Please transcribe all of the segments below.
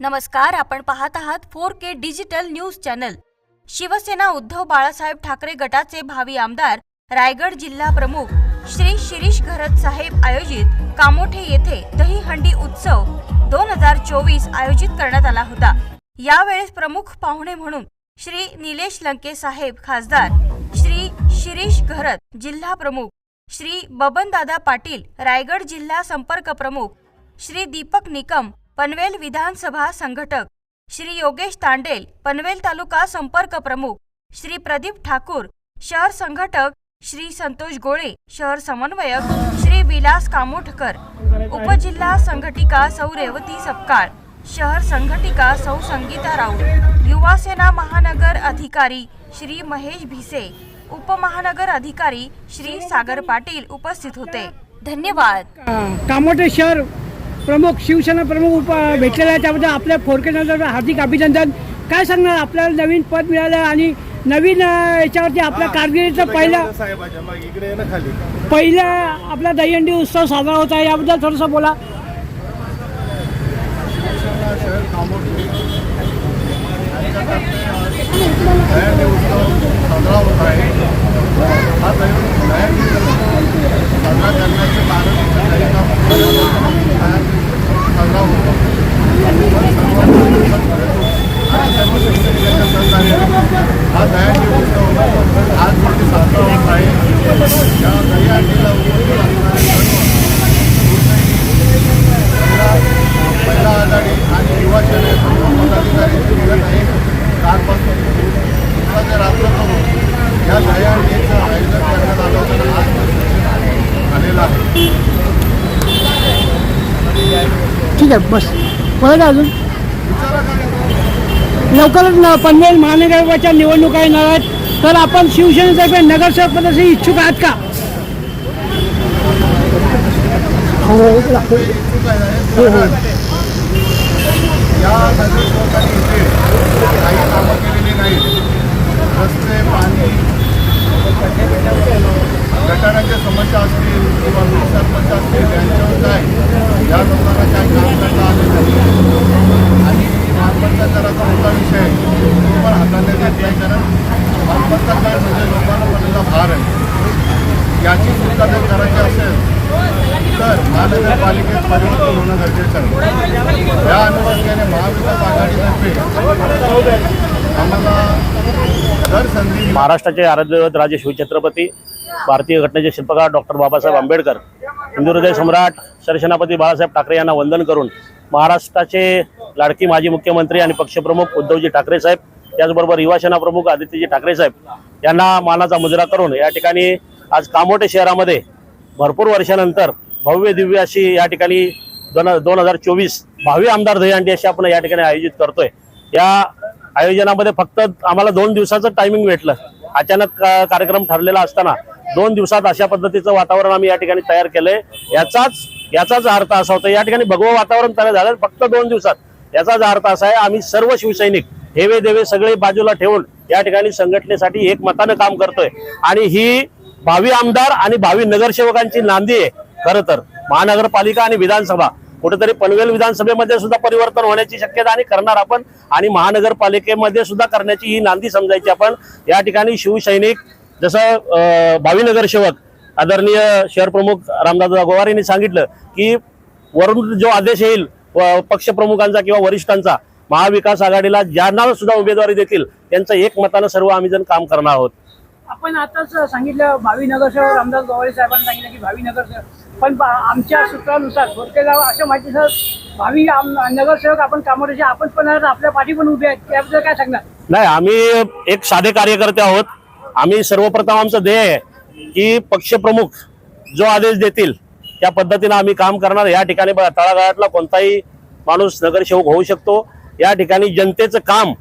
नमस्कार आपण पाहत आहात four K digital news channel. Shiv Sena Uddhav Balasaheb Thackeray गटाचे भावी आमदार रायगड जिल्हा प्रमुख श्री शिरीष घरत साहेब आयोजित कामोठे येथे दहीहंडी उत्सव दोन हजार चोवीस आयोजित करण्यात आला होता. यावेळेस प्रमुख पाहुणे म्हणून श्री निलेश लंके साहेब खासदार श्री शिरीष घरत जिल्हा प्रमुख श्री बबनदादा पाटील रायगड जिल्हा संपर्क प्रमुख श्री दीपक निकम पनवेल विधानसभा संघटक श्री योगेश तांडेल पनवेल तालुका संपर्क प्रमुख श्री प्रदीप ठाकूर शहर संघटक श्री संतोष गोळे शहर समन्वयक श्री विलास कामोठकर उपजिल्हा संघटिका सौ रेवती सपकाळ शहर संघटिका सौ संगीता राऊत युवा सेना महानगर अधिकारी श्री महेश भिसे उपमहानगर अधिकारी श्री सागर पाटील उपस्थित होते. धन्यवाद. कामोठे शहर प्रमुख शिवसेना प्रमुख उप भेटलेला आहे त्याबद्दल आपल्या फोरकेनंतर हार्दिक अभिनंदन. काय सांगणार आपल्याला नवीन पद मिळालं आणि नवीन याच्यावरती आपल्या कारकिर्दीचं पहिलं पहिला आपला दहीहंडी उत्सव साजरा होत आहे. याबद्दल थोडंसं बोला शिवसेना शहर कामोठी दयानी उत्सव साजरा होत आहे हा दही- दयानी उत्सव साजरा करण्याचे कारण दहीहंडा साजरा होतो आणि सर्व शिवसैनिकांच्या सहकार्याने हा। दयानी उत्सव आज रोजी साजरा होत आहे या दहीहंडीला उपस्थित असणारे सर्व महिला आघाडी आणि युवा सेने सर्व पदाधिकारी निघत आहे कालपासून दिवसाचे रात्र करून या दहीहंडीचं आयोजन करण्यात आलं होतं आज ते सूचित आलेलं आहे ठीक आहे बस। बोला ना अजून विचारा काय लवकरच पनवेल महानगरपालिकेच्या निवडणुका येणार आहेत. तर आपण शिवसेनेतर्फे नगरसेवक पदासाठी इच्छुक आहात का? ते इच्छुक आहे कारण या नगरसेवकांनी इथे काही कामं केलेली नाहीत रस्ते पाणी गटारांच्या समस्या असतील किंवा वीज सरपंच असतील यांच्यावर काय या लोकांना काय काम करता आलं नाही आणि मालमत्ता कराचा मोठा विषय आहे तो पण हाताळण्यात येत नाही कारण मालमत्ता म्हणजे लोकांना पडलेला भार आहे. याची सुद्धा जर करायची असेल तर महानगरपालिकेत परिवर्तन होणं गरजेचं आहे. या अनुषंगाने महाविकास आघाडीतर्फे आम्हाला दर संधी महाराष्ट्राचे आराध्यवत राजे शिवछत्रपती भारतीय घटनेचे शिल्पकार डॉक्टर बाबासाहेब आंबेडकर हिंदू हृदय सम्राट सरसेनापती बाळासाहेब ठाकरे यांना वंदन करून महाराष्ट्राचे लाडकी माजी मुख्यमंत्री आणि पक्षप्रमुख उद्धवजी ठाकरे साहेब त्याचबरोबर युवा सेना प्रमुख आदित्यजी ठाकरे साहेब यांना मानाचा मुजरा करून या ठिकाणी आज कामोटे शहरामध्ये भरपूर वर्षानंतर भव्य दिव्य अशी या ठिकाणी दोन दोन हजार चोवीस भावी आमदार दहीहंडी अशी आपण या ठिकाणी आयोजित करतोय. या आयोजनामध्ये फक्त आम्हाला दोन दिवसाचं टायमिंग भेटलं. अचानक कार्यक्रम ठरलेला असताना दोन दिवसात अशा पद्धतीचं वातावरण आम्ही या ठिकाणी तयार केलंय. याचाच याचाच अर्थ असा होता या ठिकाणी भगवं वातावरण तयार झालं फक्त दोन दिवसात. याचाच अर्थ असा आहे आम्ही सर्व शिवसैनिक हेवे देवे सगळे बाजूला ठेवून या ठिकाणी संघटनेसाठी एकमतानं काम करतोय. आणि ही भावी आमदार आणि भावी नगरसेवकांची नांदी आहे. खरं तर महानगरपालिका आणि विधानसभा कुठेतरी पनवेल विधानसभेमध्ये सुद्धा परिवर्तन होण्याची शक्यता आणि करणार आपण. आणि महानगरपालिकेमध्ये सुद्धा करण्याची ही नांदी समजायची आपण. या ठिकाणी शिवसैनिक जसं भावी नगरसेवक आदरणीय शहरप्रमुख रामदास गोवार यांनी सांगितलं की वरून जो आदेश येईल पक्षप्रमुखांचा किंवा वरिष्ठांचा महाविकास आघाडीला ज्यांना सुद्धा उमेदवारी देतील त्यांचं एकमतानं सर्व आम्ही जण काम करणार आहोत. आपण आताच सांगितलं भावी नगरसेवक रामदास गवाळे साहेबांनी सांगितलं की भावी नगरसेवक पण आमच्या सूत्रानुसार गाव अशा माहिती सर भावी नगरसेवक आपण कामोठ्याचे आपण पण आपल्या पाठी पण उभे आहेत त्याबद्दल काय सांगणार? नाही आम्ही एक साधे कार्यकर्ते आहोत. आम्ही सर्वप्रथम आमचं ध्येय आहे की पक्षप्रमुख जो आदेश देतील त्या पद्धतीनं आम्ही काम करणार. या ठिकाणी तळागाळातला कोणताही माणूस नगरसेवक होऊ शकतो. या ठिकाणी जनतेचं काम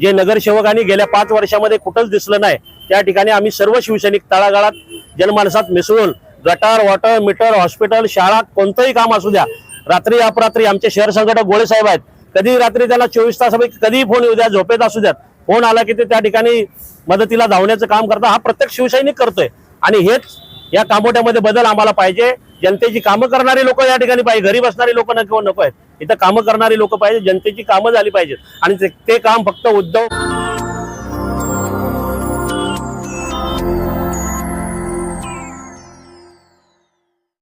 जे नगरसेवकांनी गेल्या पाच वर्षामध्ये कुठंच दिसलं नाही त्या ठिकाणी आम्ही सर्व शिवसैनिक तळागाळात जनमानसात मिसळून गटार वॉटर मीटर हॉस्पिटल शाळा कोणतंही काम असू द्या रात्री अपरात्री आमचे शहर संघटक गोळे साहेब आहेत कधी रात्री त्याला चोवीस तासापैकी कधीही फोन येऊ द्या झोपेत असू द्यात फोन आला की ते त्या ठिकाणी मदतीला धावण्याचं काम करता हा प्रत्येक शिवसैनिक करतोय. आणि हेच या कामोट्यामध्ये बदल आम्हाला पाहिजे. जनतेची कामं करणारी लोक या ठिकाणी पाहिजे. घरी बसणारी लोक नको नको आहेत इथं कामं करणारी लोक पाहिजे. जनतेची कामं झाली पाहिजेत. आणि ते- ते काम फक्त उद्धव